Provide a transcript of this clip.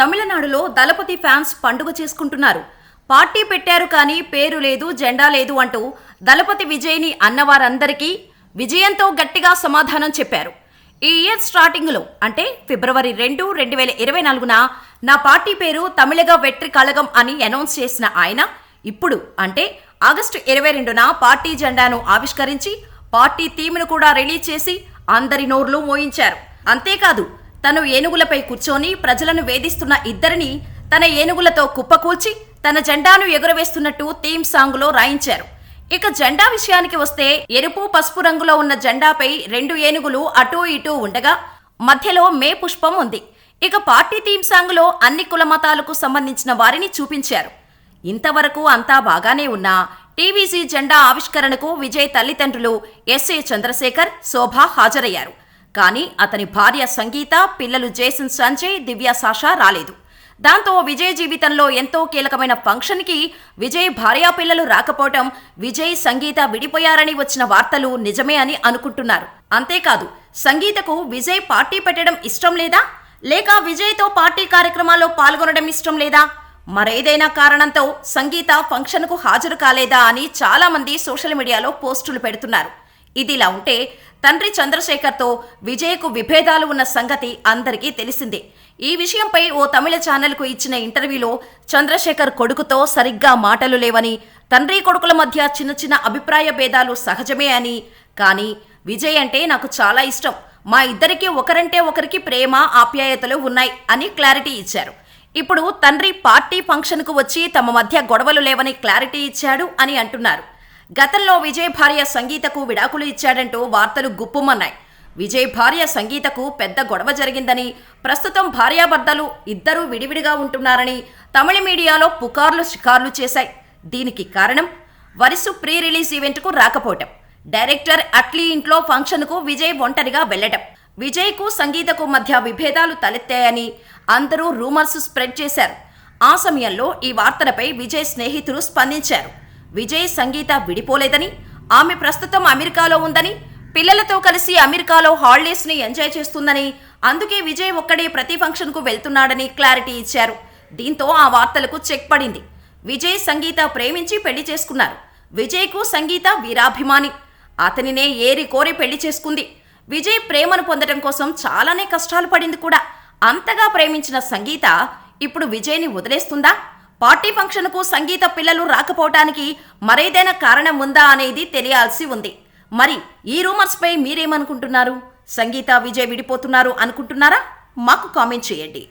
తమిళనాడులో దళపతి ఫ్యాన్స్ పండుగ చేసుకుంటున్నారు. పార్టీ పెట్టారు కానీ పేరు లేదు జెండా లేదు అంటూ దళపతి విజయ్ని అన్నవారందరికీ విజయంతో గట్టిగా సమాధానం చెప్పారు. ఈ ఇయర్ స్టార్టింగ్లో అంటే ఫిబ్రవరి రెండు రెండు వేల ఇరవై నాలుగున నా పార్టీ పేరు తమిళగా వెట్రి కళగం అని అనౌన్స్ చేసిన ఆయన ఇప్పుడు అంటే ఆగస్టు ఇరవై రెండున పార్టీ జెండాను ఆవిష్కరించి పార్టీ థీమ్ను కూడా రిలీజ్ చేసి అందరి నోర్లు మోయించారు. అంతేకాదు తను ఏనుగులపై కూర్చొని ప్రజలను వేధిస్తున్న ఇద్దరిని తన ఏనుగులతో కుప్పకూల్చి తన జెండాను ఎగురవేస్తున్నట్టు థీమ్ సాంగ్లో రాయించారు. ఇక జెండా విషయానికి వస్తే ఎరుపు పసుపు రంగులో ఉన్న జెండాపై రెండు ఏనుగులు అటూ ఇటూ ఉండగా మధ్యలో మే పుష్పం ఉంది. ఇక పార్టీ థీమ్ సాంగ్లో అన్ని కులమతాలకు సంబంధించిన వారిని చూపించారు. ఇంతవరకు అంతా బాగానే ఉన్నా టీవీసీ జెండా ఆవిష్కరణకు విజయ్ తల్లిదండ్రులు ఎస్ఏ చంద్రశేఖర్ శోభ హాజరయ్యారు. కానీ అతని భార్య సంగీత పిల్లలు జేసన్ సంజయ్ దివ్య సాషా రాలేదు. దాంతో విజయ్ జీవితంలో ఎంతో కీలకమైన ఫంక్షన్కి విజయ్ భార్యా పిల్లలు రాకపోవటం విజయ్ సంగీత విడిపోయారని వచ్చిన వార్తలు నిజమే అని అనుకుంటున్నారు. అంతేకాదు సంగీతకు విజయ్ పార్టీ పెట్టడం ఇష్టం లేదా? లేక విజయ్తో పార్టీ కార్యక్రమాల్లో పాల్గొనడం ఇష్టం లేదా? మరేదైనా కారణంతో సంగీత ఫంక్షన్కు హాజరు కాలేదా అని చాలామంది సోషల్ మీడియాలో పోస్టులు పెడుతున్నారు. ఇదిలా ఉంటే తండ్రి చంద్రశేఖర్తో విజయ్కు విభేదాలు ఉన్న సంగతి అందరికీ తెలిసిందే. ఈ విషయంపై ఓ తమిళ ఛానల్కు ఇచ్చిన ఇంటర్వ్యూలో చంద్రశేఖర్ కొడుకుతో సరిగ్గా మాటలు లేవని తండ్రి కొడుకుల మధ్య చిన్న చిన్న అభిప్రాయ భేదాలు సహజమే అని కానీ విజయ్ అంటే నాకు చాలా ఇష్టం. మా ఇద్దరికి ఒకరంటే ఒకరికి ప్రేమ ఆప్యాయతలు ఉన్నాయి అని క్లారిటీ ఇచ్చారు. ఇప్పుడు తండ్రి పార్టీ ఫంక్షన్కు వచ్చి తమ మధ్య గొడవలు లేవని క్లారిటీ ఇచ్చాడు అని అంటున్నారు. గతంలో విజయ్ భార్య సంగీతకు విడాకులు ఇచ్చాడంటూ వార్తలు గుప్పుమన్నాయి. విజయ్ భార్య సంగీతకు పెద్ద గొడవ జరిగిందని ప్రస్తుతం భార్యాభర్తలు ఇద్దరూ విడివిడిగా ఉంటున్నారని తమిళ మీడియాలో పుకార్లు షికార్లు చేశాయి. దీనికి కారణం వరుసు ప్రీ రిలీజ్ ఈవెంట్కు రాకపోవటం. డైరెక్టర్ అట్లీ ఇంట్లో ఫంక్షన్కు విజయ్ ఒంటరిగా వెళ్ళటం విజయ్కు సంగీతకు మధ్య విభేదాలు తలెత్తాయని అందరూ రూమర్స్ స్ప్రెడ్ చేశారు. ఆ సమయంలో ఈ వార్తలపై విజయ్ స్నేహితులు స్పందించారు. విజయ్ సంగీత విడిపోలేదని ఆమె ప్రస్తుతం అమెరికాలో ఉందని పిల్లలతో కలిసి అమెరికాలో హాలిడేస్ని ఎంజాయ్ చేస్తుందని అందుకే విజయ్ ఒక్కడే ప్రతి ఫంక్షన్కు వెళ్తున్నాడని క్లారిటీ ఇచ్చారు. దీంతో ఆ వార్తలకు చెక్ పడింది. విజయ్ సంగీత ప్రేమించి పెళ్ళి చేసుకున్నారు. విజయ్కు సంగీత వీరాభిమాని. అతనినే ఏరి కోరి పెళ్ళి చేసుకుంది. విజయ్ ప్రేమను పొందడం కోసం చాలానే కష్టాలు పడింది కూడా. అంతగా ప్రేమించిన సంగీత ఇప్పుడు విజయ్ని వదిలేస్తుందా? పార్టీ ఫంక్షన్కు సంగీత పిల్లలు రాకపోవటానికి మరేదైనా కారణం ఉందా అనేది తెలియాల్సి ఉంది. మరి ఈ రూమర్స్పై మీరేమనుకుంటున్నారు? సంగీత విజయ్ విడిపోతున్నారు అనుకుంటున్నారా? మాకు కామెంట్ చేయండి.